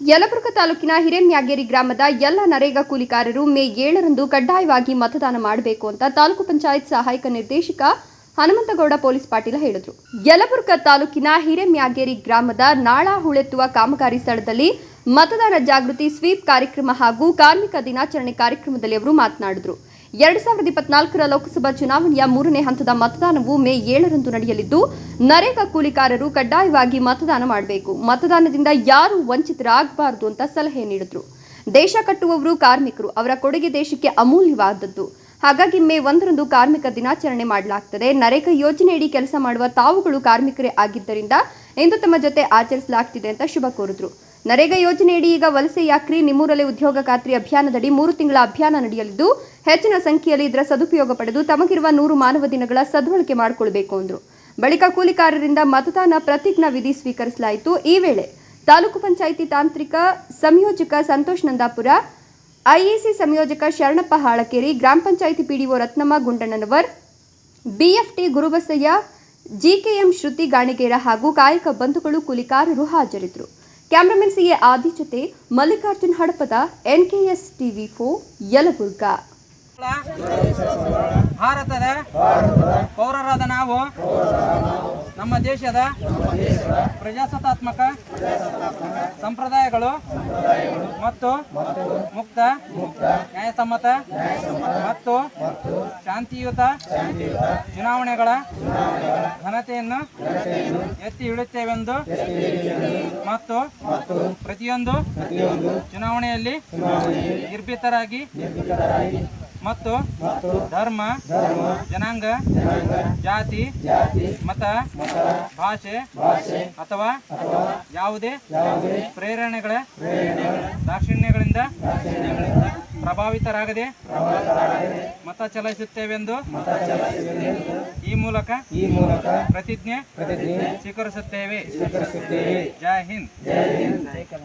ಯಲಬುರ್ಗ ತಾಲೂಕಿನ ಹಿರೇಮ್ಯಾಗೇರಿ ಗ್ರಾಮದ ಎಲ್ಲ ನರೇಗಾ ಕೂಲಿಕಾರರು ಮೇ ಏಳರಂದು ಕಡ್ಡಾಯವಾಗಿ ಮತದಾನ ಮಾಡಬೇಕು ಅಂತ ತಾಲೂಕು ಪಂಚಾಯತ್ ಸಹಾಯಕ ನಿರ್ದೇಶಕ ಹನುಮಂತಗೌಡ ಪೊಲೀಸ್ ಪಾಟೀಲ ಹೇಳಿದರು. ಯಲಬುರ್ಗ ತಾಲೂಕಿನ ಹಿರೇಮ್ಯಾಗೇರಿ ಗ್ರಾಮದ ನಾಳ ಹುಳೆತ್ತುವ ಕಾಮಗಾರಿ ಸ್ಥಳದಲ್ಲಿ ಮತದಾನ ಜಾಗೃತಿ ಸ್ವೀಪ್ ಕಾರ್ಯಕ್ರಮ ಹಾಗೂ ಕಾರ್ಮಿಕ ದಿನಾಚರಣೆ ಕಾರ್ಯಕ್ರಮದಲ್ಲಿ ಅವರು ಮಾತನಾಡಿದರು. ಎರಡು ಸಾವಿರದ ಇಪ್ಪತ್ನಾಲ್ಕರ ಲೋಕಸಭಾ ಚುನಾವಣೆಯ ಮೂರನೇ ಹಂತದ ಮತದಾನವು ಮೇ ಏಳರಂದು ನಡೆಯಲಿದ್ದು, ನರೇಗಾ ಕೂಲಿಕಾರರು ಕಡ್ಡಾಯವಾಗಿ ಮತದಾನ ಮಾಡಬೇಕು. ಮತದಾನದಿಂದ ಯಾರು ವಂಚಿತರಾಗಬಾರದು ಅಂತ ಸಲಹೆ ನೀಡಿದ್ರು. ದೇಶ ಕಟ್ಟುವವರು ಕಾರ್ಮಿಕರು, ಅವರ ಕೊಡುಗೆ ದೇಶಕ್ಕೆ ಅಮೂಲ್ಯವಾದದ್ದು. ಹಾಗಾಗಿ ಮೇ ಒಂದರಂದು ಕಾರ್ಮಿಕ ದಿನಾಚರಣೆ ಮಾಡಲಾಗ್ತದೆ. ನರೇಗಾ ಯೋಜನೆಯಡಿ ಕೆಲಸ ಮಾಡುವ ತಾವುಗಳು ಕಾರ್ಮಿಕರೇ ಆಗಿದ್ದರಿಂದ ಇಂದು ತಮ್ಮ ಜೊತೆ ಆಚರಿಸಲಾಗ್ತಿದೆ ಅಂತ ಶುಭ ಕೋರಿದ್ರು. ನರೇಗಾ ಯೋಜನೆಯಡಿ ಈಗ ವಲಸೆ ಯಾಕ್ರಿ ನಿಮ್ಮೂರಲ್ಲೇ ಉದ್ಯೋಗ ಖಾತ್ರಿ ಅಭಿಯಾನದಡಿ ಮೂರು ತಿಂಗಳ ಅಭಿಯಾನ ನಡೆಯಲಿದ್ದು, ಹೆಚ್ಚಿನ ಸಂಖ್ಯೆಯಲ್ಲಿ ಇದರ ಸದುಪಯೋಗ ಪಡೆದು ತಮಗಿರುವ ನೂರು ಮಾನವ ದಿನಗಳ ಸದ್ಬಳಕೆ ಮಾಡಿಕೊಳ್ಬೇಕು ಅಂದ್ರು. ಬಳಿಕ ಕೂಲಿಕಾರರಿಂದ ಮತದಾನ ಪ್ರತಿಜ್ಞಾ ವಿಧಿ ಸ್ವೀಕರಿಸಲಾಯಿತು. ಈ ವೇಳೆ ತಾಲೂಕು ಪಂಚಾಯಿತಿ ತಾಂತ್ರಿಕ ಸಂಯೋಜಕ ಸಂತೋಷ್ ನಂದಾಪುರ, ಐಇಸಿ ಸಂಯೋಜಕ ಶರಣಪ್ಪ ಹಾಳಕೇರಿ, ಗ್ರಾಮ panchayat PDO Ratnamma Gundannavar, BFT Gurubasayya, GKM Shruti Ganigera ಹಾಗೂ ಕಾಯಕ ಬಂಧುಗಳು ಕೂಲಿಕಾರರು ಹಾಜರಿದ್ದರು cameraman C A Adi Mallikarjun Hadapad NKS TV ಫೋ ಯಲಬುರ್ಗ. ಭಾರತದ ಪೌರರಾದ ನಾವು ನಮ್ಮ ದೇಶದ ಪ್ರಜಾಸತ್ತಾತ್ಮಕ ಸಂಪ್ರದಾಯಗಳು ಮತ್ತು ಮುಕ್ತ, ನ್ಯಾಯಸಮ್ಮತ ಮತ್ತು ಶಾಂತಿಯುತ ಚುನಾವಣೆಗಳ ಘನತೆಯನ್ನು ಎತ್ತಿ ಹಿಡುತ್ತೇವೆಂದು ಮತ್ತು ಪ್ರತಿಯೊಂದು ಚುನಾವಣೆಯಲ್ಲಿ ನಿರ್ಭೀತರಾಗಿ ಮತ್ತು ಧರ್ಮ, ಜನಾಂಗ, ಜಾತಿ, ಮತ, ಭಾಷೆ ಅಥವಾ ಯಾವುದೇ ಪ್ರೇರಣೆಗಳ ದಾಕ್ಷಿಣ್ಯಗಳಿಂದ ಪ್ರಭಾವಿತರಾಗದೆ ಮತ ಚಲಾಯಿಸುತ್ತೇವೆಂದು ಈ ಮೂಲಕ ಈ ಮೂಲಕ ಪ್ರತಿಜ್ಞೆ ಸ್ವೀಕರಿಸುತ್ತೇವೆ. ಜೈ ಹಿಂದ್.